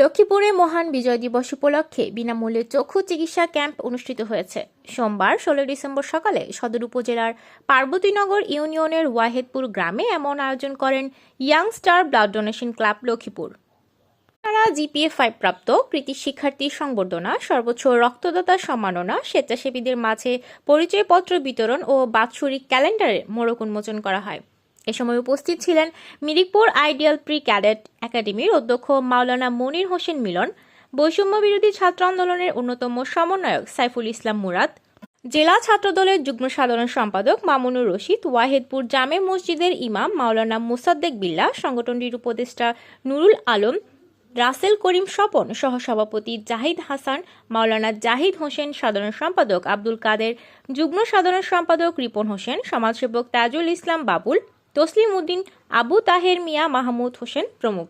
লক্ষ্মীপুরে মহান বিজয় দিবস উপলক্ষে বিনামূল্যে চক্ষু চিকিৎসা ক্যাম্প অনুষ্ঠিত হয়েছে। সোমবার ষোলো ডিসেম্বর সকালে সদর উপজেলার পার্বতীনগর ইউনিয়নের ওয়াহেদপুর গ্রামে এমন আয়োজন করেন young star blood donation club Lakshmipur. তারা জিপিএ ফাইভ প্রাপ্ত কৃতি শিক্ষার্থী সংবর্ধনা, সর্বোচ্চ রক্তদাতা সম্মাননা, স্বেচ্ছাসেবীদের মাঝে পরিচয়পত্র বিতরণ ও বাৎসরিক ক্যালেন্ডারে মোড়ক উন্মোচন করা হয়। এ সময় উপস্থিত ছিলেন মিরিকপুর আইডিয়াল প্রি ক্যাডেট একাডেমির অধ্যক্ষ মাওলানা মনির হোসেন মিলন, বৈষম্য বিরোধী ছাত্র আন্দোলনের অন্যতম সমন্বয়ক সাইফুল ইসলাম মুরাদ, জেলা ছাত্রদলের যুগ্ম সাধারণ সম্পাদক মামুনুর রশিদ, ওয়াহেদপুর জামে মসজিদের ইমাম মাওলানা মুসাদ্দেক বিল্লা, সংগঠনটির উপদেষ্টা নুরুল আলম, রাসেল করিম স্বপন, সহসভাপতি জাহিদ হাসান, মাওলানা জাহিদ হোসেন সাধারণ সম্পাদক আব্দুল কাদের, যুগ্ম সাধারণ সম্পাদক রিপন হোসেন, সমাজসেবক তাজুল ইসলাম বাবুল তসলিম উদ্দিন আবু তাহের মিয়া মাহমুদ হোসেন প্রমুখ।